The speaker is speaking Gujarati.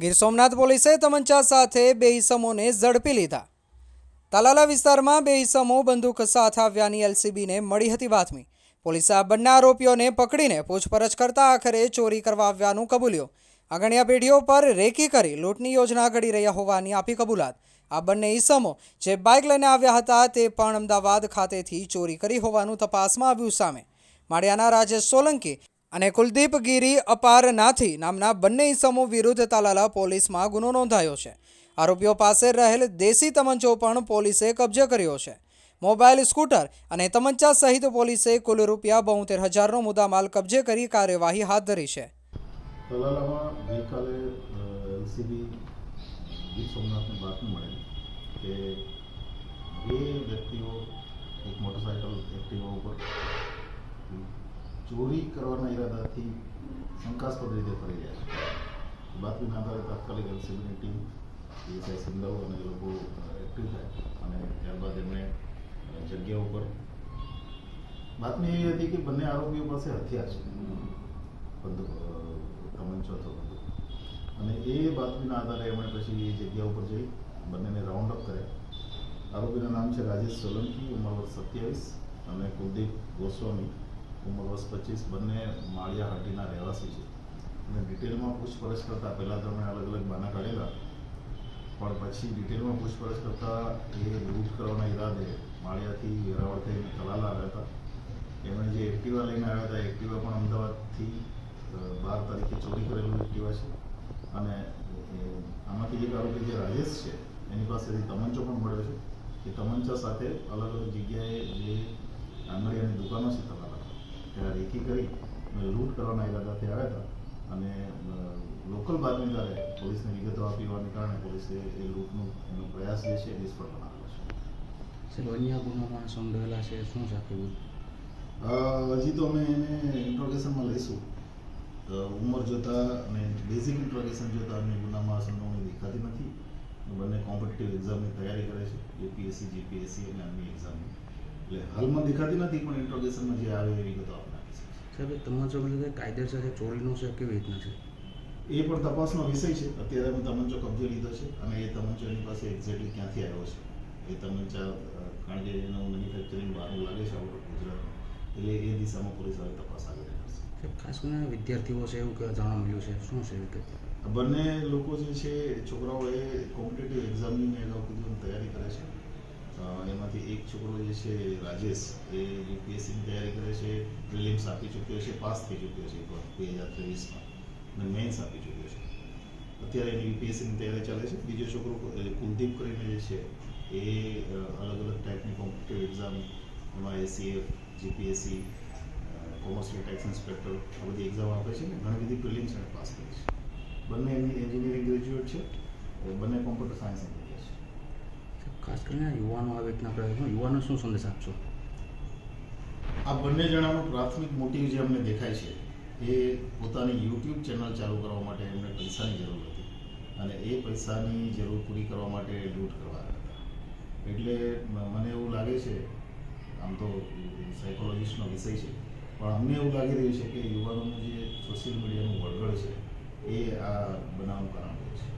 ગીર સોમનાથ પોલીસે તમંચા સાથે બે ઈસમોને ઝડપી લીધા. તાલાલા વિસ્તારમાં બે ઇસમો બંદૂક સાથે આવ્યાની એલસીબીને મળી હતી બાતમી. પોલીસે આ બંને આરોપીઓને પકડીને પૂછપરછ કરતા આખરે ચોરી કરવા આવ્યાનું કબૂલ્યો. અગણ્યા પેઢીઓ પર રેકી કરી લૂંટની યોજના ઘડી રહ્યા હોવાની આપી કબૂલાત. આ બંને ઈસમો જે બાઇક લઈને આવ્યા હતા તે પણ અમદાવાદ ખાતેથી ચોરી કરી હોવાનું તપાસમાં આવ્યું સામે. માળિયાના રાજેશ સોલંકી અને કુલદીપ ગીરી અપારનાથી નામના બંને ઈસમો વિરુદ્ધ તાલાલા પોલીસમાં ગુનો નોંધાયો છે. આરોપીઓ પાસે રહેલ દેશી તમંચો પણ પોલીસે કબજે કર્યો છે. મોબાઈલ, સ્કૂટર અને તમંચા સહિત પોલીસે કુલ રૂપિયા બોતેર હજારનો મુદ્દામાલ કબજે કરી કાર્યવાહી હાથ ધરી છે. મોટરસાયકલ એક્ટિવા ઉપર ચોરી કરવાના ઈરાદાથી શંકાસ્પદ રીતે ફરી રહ્યા છે. બાતમીના આધારે તાત્કાલિક એલસીબીની ટીમ પીએસઆઈ સિંધવ અને એ લોકો એક્ટિવ થાય અને ત્યારબાદ એમણે જગ્યા ઉપર બાતમી એવી હતી કે બંને આરોપીઓ પાસે હથિયાર છે. બંદૂક તમંચો હતો બંદૂક અને એ બાતમીના આધારે એમણે પછી એ જગ્યા ઉપર જઈ બંનેને રાઉન્ડ અપ કર્યા. આરોપીનું નામ છે રાજેશ સોલંકી, ઉંમર સત્યાવીસ અને કુલદીપ ગોસ્વામી. ઉંમર વર્ષ પચીસ બંને માળિયા હાટીના રહેવાસી છે. અને ડિટેલમાં પૂછપરછ કરતાં પહેલાં તો એમણે અલગ અલગ બાના કાઢેલા. પણ પછી ડિટેલમાં પૂછપરછ કરતાં એ લૂંટ કરવાના ઈરાદે માળિયાથી વેરાવળ થઈને તલાલા આવ્યા હતા. એમણે જે એક્ટિવા લઈને આવ્યા હતા, એક્ટિવા પણ અમદાવાદથી બાર તારીખે ચોરી કરેલું એક્ટિવા છે. અને આમાંથી એક આરોપી જે રાજેશ છે, એની પાસેથી તમંચો પણ મળ્યો છે. એ તમંચા સાથે અલગ અલગ જગ્યાએ જે આંગળીયાની દુકાનો છે તલાલા. ત્યાં રેકી કરી લૂંટ કરવાના ઈરાદાથી આવ્યા હતા અને લોકલ બાતમીદારે પોલીસને વિગતો આપી હોવાને કારણે પોલીસે એ લૂંટનું એનો પ્રયાસ જે છે નિષ્ફળ બનાવેલો છે. સર અન્ય ગુનામાં સંડોયેલા છે શું આખું હજી તો અમે એને ઇન્ટ્રોગેશનમાં લઈશું. ઉંમર જોતાં અને બેઝિક ઇન્ટ્રોગેશન જોતાં અમને ગુનામાં સંડોવણી દેખાતી નથી. બંને કોમ્પિટિટિવ એક્ઝામની તૈયારી કરે છે યુપીએસસી જીપીએસસી અને અન્ય એક્ઝામની એટલે હાલમાં દેખાતી નથી પણ ઇન્ટ્રોગેશનમાં જે આવે એ વિગતો આપણે આપીશું સાહેબ તમાચો એટલે કાયદેસર છે ચોરીનું છે કેવી રીતના છે? એ પણ તપાસનો વિષય છે. અત્યારે અમે તમંચો કબજે લીધો છે અને એ તમંચો એની પાસે એક્ઝેક્ટલી ક્યાંથી આવ્યો છે. એ તમંચા ચા કારણ કે એનું મેન્યુફેક્ચરિંગ બહારનું લાગે છે આઉટ ઓફ ગુજરાતનું. એટલે એ દિશામાં પોલીસ હવે તપાસ આગળ કરશે ખાસ કરીને વિદ્યાર્થીઓ છે એવું કે જાણવા મળ્યું છે. શું છે કે બંને લોકો જે છે છોકરાઓએ કોમ્પિટેટિવ એક્ઝામની મેં અગાઉ કીધું તૈયારી કરે છે. એમાંથી એક છોકરો જે છે, રાજેશ, એ યુપીએસસીની તૈયારી કરે છે પ્રિલિમ્સ આપી ચૂક્યો છે, પાસ થઈ ચૂક્યો છે બે હજાર ત્રેવીસમાં, અને મેન્સ આપી ચૂક્યો છે. અત્યારે એની યુપીએસસીની તૈયારી ચાલે છે. બીજો છોકરો કુલદીપ કરીને જે છે, એ અલગ અલગ ટાઈપની કોમ્પિટેટિવ એક્ઝામ એમાં ACF GPSC commercial tax inspector આ બધી એક્ઝામ આપે છે ને, ઘણી બધી પ્રિલિમ્સ એને પાસ કરી છે. બંને એની એન્જિનિયરિંગ ગ્રેજ્યુએટ છે, બંને કોમ્પ્યુટર સાયન્સ એન્જિનિયર છે. ખાસ કરીને યુવાનો આવે રીતના પ્રયત્નો યુવાનો શું સંદેશ આપશો? આ બંને જણાનો પ્રાથમિક મોટિવ જે અમને દેખાય છે, એ પોતાની યુટ્યુબ ચેનલ ચાલુ કરવા માટે એમને પૈસાની જરૂર હતી અને એ પૈસાની જરૂર પૂરી કરવા માટે લૂંટ કરવા હતા. એટલે મને એવું લાગે છે, આમ તો સાયકોલોજીસ્ટનો વિષય છે, પણ અમને એવું લાગી રહ્યું છે કે યુવાનોનું જે સોશિયલ મીડિયાનું વળગડ છે, એ આ બનાવનું કારણ હોય છે.